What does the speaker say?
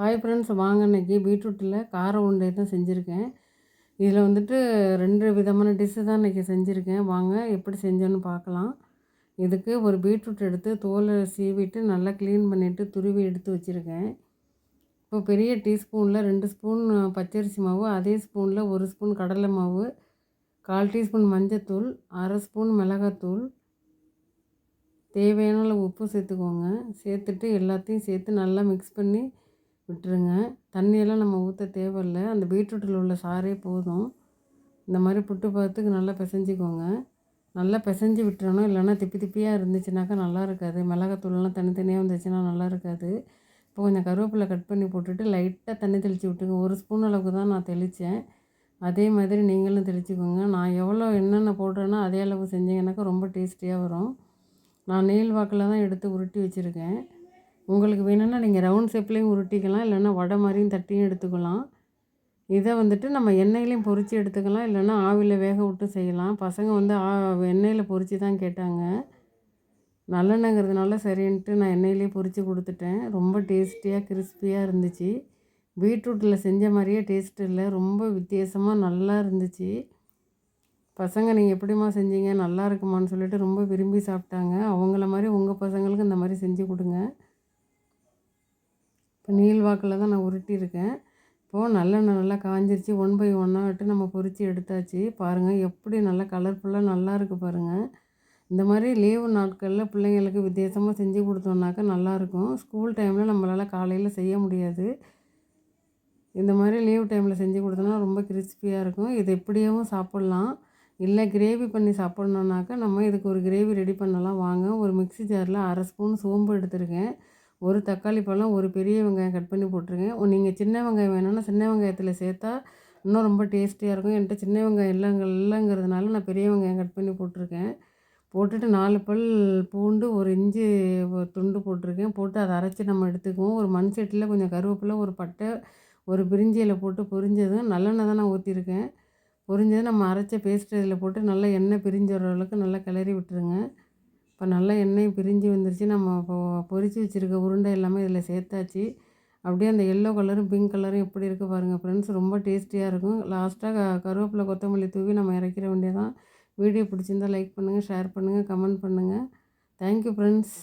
Hi friends வாங்க இன்றைக்கி பீட்ரூட்டில் கார உருண்டை தான் செஞ்சுருக்கேன். இதில் வந்துட்டு ரெண்டு விதமான டிஷ்ஷு தான் இன்றைக்கி செஞ்சுருக்கேன். வாங்க எப்படி செஞ்சோன்னு பார்க்கலாம். இதுக்கு ஒரு பீட்ரூட் எடுத்து தோலை சீவிட்டு நல்லா க்ளீன் பண்ணிவிட்டு துருவி எடுத்து வச்சுருக்கேன். இப்போ பெரிய டீஸ்பூனில் ரெண்டு ஸ்பூன் பச்சரிசி மாவு அதே ஸ்பூனில் ஒரு ஸ்பூன் கடலை மாவு கால் டீஸ்பூன் மஞ்சத்தூள் அரை ஸ்பூன் மிளகாத்தூள். தேவையான உப்பு சேர்த்துக்கோங்க. சேர்த்துட்டு எல்லாத்தையும் சேர்த்து நல்லா மிக்ஸ் பண்ணி விட்டுருங்க. தண்ணியெல்லாம் நம்ம ஊற்ற தேவையில்லை. அந்த பீட்ரூட்டில் உள்ள சாரே போதும். இந்த மாதிரி புட்டு பார்த்துக்கு நல்லா பிசைஞ்சிக்கோங்க. நல்லா பிசைஞ்சு விட்டுறணும். இல்லைன்னா திப்பி திப்பியாக இருந்துச்சுனாக்கா நல்லா இருக்காது. மிளகாத்தூள்லாம் தனித்தனியாக வந்துச்சுன்னா நல்லா இருக்காது. இப்போ கொஞ்சம் கருவேப்பிலை கட் பண்ணி போட்டுட்டு லைட்டாக தண்ணி தெளித்து விட்டுங்க. ஒரு ஸ்பூன் அளவுக்கு தான் நான் தெளித்தேன். அதே மாதிரி நீங்களும் தெளிச்சுக்கோங்க. நான் எவ்வளோ என்னென்ன போடுறேனோ அதே அளவு செஞ்சீங்கன்னாக்கா ரொம்ப டேஸ்டியாக வரும். நான் நெயில் வாக்கில் தான் எடுத்து உருட்டி வச்சுருக்கேன். உங்களுக்கு வேணும்னா நீங்கள் ரவுண்ட் ஷேப்லேயும் உருட்டிக்கலாம் இல்லைன்னா வடை மாதிரியும் தட்டியும் எடுத்துக்கலாம். இதை வந்துட்டு நம்ம எண்ணெயிலையும் பொரித்து எடுத்துக்கலாம் இல்லைன்னா ஆவியில் வேக விட்டு செய்யலாம். பசங்க வந்து ஆ எண்ணெயில் பொரித்து தான் கேட்டாங்க. நல்லெண்ணங்கிறதுனால சரின்ட்டு நான் எண்ணெயிலே பொறிச்சு கொடுத்துட்டேன். ரொம்ப டேஸ்டியாக கிறிஸ்பியாக இருந்துச்சு. பீட்ரூட்டில் செஞ்ச மாதிரியே டேஸ்ட் இல்லை. ரொம்ப வித்தியாசமாக நல்லா இருந்துச்சு. பசங்க நீங்கள் எப்படிம்மா செஞ்சீங்க? நல்லா இருக்குமான்னு சொல்லிட்டு ரொம்ப விரும்பி சாப்பிட்டாங்க. அவங்கள மாதிரி உங்கள் பசங்களுக்கு இந்த மாதிரி செஞ்சு கொடுங்க. இப்போ நீள் வாக்கில் தான் நான் உருட்டியிருக்கேன். இப்போது நல்லெண்ணெய் நல்லா காஞ்சிருச்சு. ஒன் பை ஒன்னாக விட்டு நம்ம பொரித்து எடுத்தாச்சு. பாருங்கள் எப்படி நல்லா கலர்ஃபுல்லாக நல்லா இருக்குது பாருங்கள் இந்த மாதிரி லீவு நாட்களில் பிள்ளைங்களுக்கு வித்தியாசமாக செஞ்சு கொடுத்தோம்னாக்கா நல்லாயிருக்கும் ஸ்கூல் டைமில் நம்மளால் காலையில் செய்ய முடியாது. இந்த மாதிரி லீவ் டைமில் செஞ்சு கொடுத்தோன்னா ரொம்ப கிறிஸ்பியாக இருக்கும். இது எப்படியாவும் சாப்பிட்லாம். இல்லை கிரேவி பண்ணி சாப்பிட்ணுன்னாக்கா நம்ம இதுக்கு ஒரு கிரேவி ரெடி பண்ணலாம். வாங்க ஒரு மிக்ஸி ஜாரில் அரை ஸ்பூன் சோம்பு எடுத்துருக்கேன். ஒரு தக்காளி பழம் ஒரு பெரிய வெங்காயம் கட் பண்ணி போட்டிருக்கேன். நீங்கள் சின்ன வெங்காயம் வேணும்னா சின்ன வெங்காயத்தில் சேர்த்தா இன்னும் ரொம்ப டேஸ்டியாக இருக்கும். என்கிட்ட சின்ன வெங்காயம் இல்லைங்க இல்லைங்கிறதுனால நான் பெரிய வெங்காயம் கட் பண்ணி போட்டிருக்கேன். போட்டுட்டு நாலு பல் பூண்டு ஒரு இஞ்சி துண்டு போட்டிருக்கேன். போட்டு அதை அரைச்சி நம்ம எடுத்துக்குவோம். ஒரு மண் சட்டியில் கொஞ்சம் கருவேப்பிலை ஒரு பட்டை ஒரு பிரிஞ்சியில் போட்டு பொரிஞ்சதும் நல்லெண்ணெய் தான் நான் ஊற்றிருக்கேன் பொரிஞ்சது நம்ம அரைச்ச பேஸ்ட் இதில் போட்டு நல்லா எண்ணெய் பிரிஞ்ச அளவுக்கு நல்லா கிளறி விட்டுருங்க. இப்போ நல்லா எண்ணெயும் பிரிஞ்சு வந்துருச்சு. நம்ம இப்போ பொரித்து வச்சுருக்க உருண்டை எல்லாமே இதில் சேர்த்தாச்சு. அப்படியே அந்த எல்லோ கலரும் பிங்க் கலரும் எப்படி இருக்குது பாருங்கள் ஃப்ரெண்ட்ஸ் ரொம்ப டேஸ்டியாக இருக்கும். லாஸ்ட்டாக க கருவேப்பிலை கொத்தமல்லி தூவி நம்ம இறக்கிற வேண்டியதான் வீடியோ பிடிச்சிருந்தால் லைக் பண்ணுங்கள் ஷேர் பண்ணுங்கள் கமெண்ட் பண்ணுங்கள் தேங்க்யூ ஃப்ரெண்ட்ஸ்